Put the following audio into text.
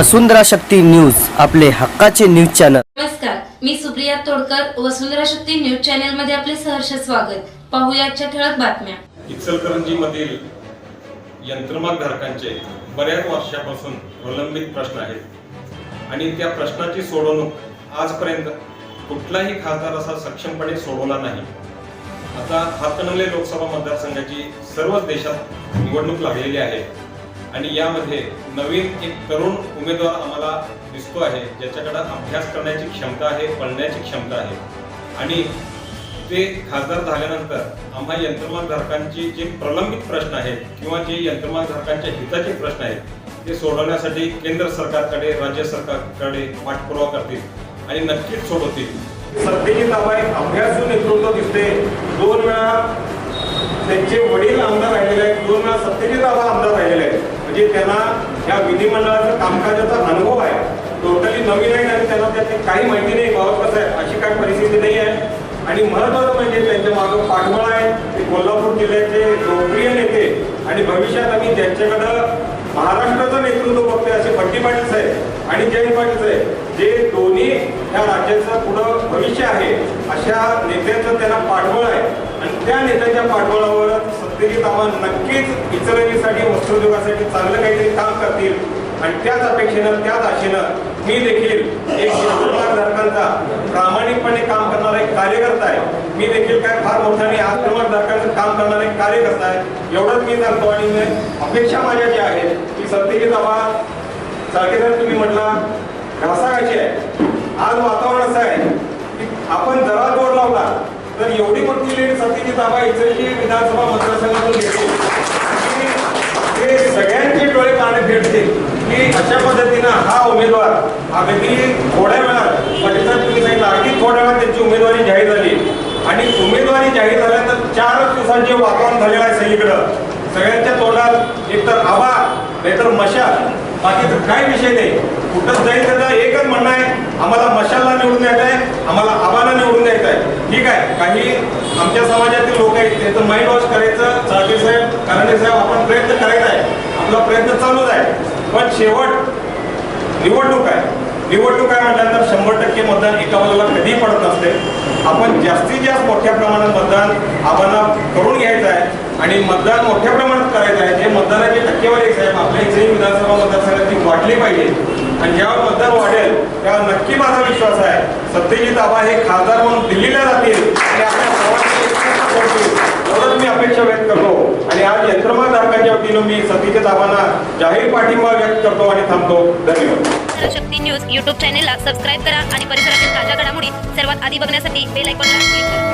वसुंधरा Shakti news आपले हक्काचे news channel. नमस्कार मी सुप्रिया तोडकर वसुंधरा शक्ती न्यूज चॅनलमध्ये आपले सहर्ष स्वागत. पाहूया आजच्या ठळक बातम्या. इचलकरंजीमधील यंत्रमाग धारकांचे बऱ्याच वर्षापासून प्रलंबित प्रश्न आहेत. आणि त्या प्रश्नाची सोडवणूक आजपर्यंत कुठलाही खासदार असा सक्षमपणे सोडवला नाही. आता हातकणंगले लोकसभा मतदारसंघाची सर्वच देशात निवडणूक लागलेली आहे. आणि यामध्ये नवीन एक तरुण उमेदवार आम्हाला दिसतो आहे ज्याच्याकडे अभ्यास करण्याची क्षमता आहे पळण्याची क्षमता आहे. आणि ते खासदार झाल्यानंतर आम्हा यंत्रमागधारकांचे जे प्रलंबित प्रश्न आहेत किंवा जे यंत्रमानधारकांच्या हिताचे प्रश्न आहेत ते सोडवण्यासाठी केंद्र सरकारकडे राज्य सरकारकडे पाठपुरावा करतील आणि नक्कीच सोडवतील. सत्तेची ताबा एक अभ्यासू नेतृत्व दिसते. दोन वेळा त्यांचे वडील आमदार राहिलेले दोन वेळा सत्तेची ताबा आमदार राहिलेले आहेत. म्हणजे त्यांना या विधिमंडळाचा कामकाजाचा अनुभव आहे. टोटली नवीन आहे आणि त्यांना त्याची काही माहिती नाही बाबत कसं आहे अशी काही परिस्थिती नाही आहे. आणि महत्वाचं म्हणजे त्यांच्या मागं पाठबळ आहे. ते कोल्हापूर जिल्ह्याचे लोकप्रिय नेते आणि भविष्यात आम्ही त्यांच्याकडं महाराष्ट्राचं नेतृत्व बघतोय असे भट्टी पाटील साहेब आणि जयंत पाटील साहेब. जे दोन्ही या राज्याचं पुढं भविष्य आहे अशा नेत्यांचं त्यांना पाठबळ आहे. आणि त्या नेत्यांच्या पाठबळावर सत्तेची ताबा नक्कीच इचलनीसाठी वस्त्रोद्योगासाठी चांगलं काहीतरी काम करतील. आणि त्याच अपेक्षेनं त्याच आशेनं मी देखील एक धारकांचा प्रामाणिकपणे काम करणारा एक कार्यकर्ता आहे. मी देखील काय फार मोठ्याने आक्रमक काम करणारा एक कार्यकर्ता आहे. एवढंच मी सांगतो आणि अपेक्षा माझ्या ज्या आहेत की सत्तेची ताबा चालकेदार तुम्ही म्हटला घासाघाशी आहे. आज वातावरण असं आहे लीड सत्तेची ताबा इचलची विधानसभा मतदारसंघातून घेतली. ते सगळ्यांचे डोळे पाणी फेडतील की अशा पद्धतीनं हा उमेदवार अगदी थोड्या वेळात पाटीलसाहेब तुम्ही सांगितलं अगदी थोड्या वेळात त्यांची उमेदवारी जाहीर झाली. आणि उमेदवारी जाहीर झाल्यानंतर चारच दिवसात जे वातावरण झालेलं आहे सगळीकडं. सगळ्यांच्या तोंडात एकतर आबा नाहीतर मशाल. बाकी काय विषय नाही. कुठं जाईल त्याचं एकच म्हणणं आहे आम्हाला मशालला निवडून द्यायचं आहे आम्हाला आबाला निवडून द्यायचं आहे ठीक आहे. काही आमच्या समाजातील लोक आहेत त्यांचं माइंड वॉश करायचं चाळके साहेब कारणे साहेब आपण प्रयत्न करायचा आहे. आपला प्रयत्न चालूच आहे. पण शेवट निवडणूक आहे. निवडणूक आहे म्हटल्यानंतर शंभर टक्के मतदान एका बाजूला कधीही पडत नसते. आपण जास्तीत जास्त मोठ्या प्रमाणात मतदान आम्हाला करून घ्यायचं आहे आणि मतदान मोठ्या प्रमाणात करायचं आहे. जे मतदानाची टक्केवारी साहेब आपल्या इथे विधानसभा मतदारसंघात ती वाढली पाहिजे. आणि ज्यावर मतदान वाढेल त्यावर नक्की माझा विश्वास आहे. सत्यजित आबा हे खासदार म्हणून दिल्लीला जातील आणि आपल्या सर्वांची एवढंच मी अपेक्षा व्यक्त करतो. आणि आज यंत्रमाग धारकांच्या वतीनं मी सत्यजित आबांना जाहीर पाठिंबा व्यक्त करतो आणि थांबतो. धन्यवाद. शक्ती न्यूज यूट्यूब चॅनेलला सबस्क्राईब करा आणि परिसरातील ताज्या घडामोडी सर्वात आधी बघण्यासाठी बेल आयकॉनला क्लिक करा.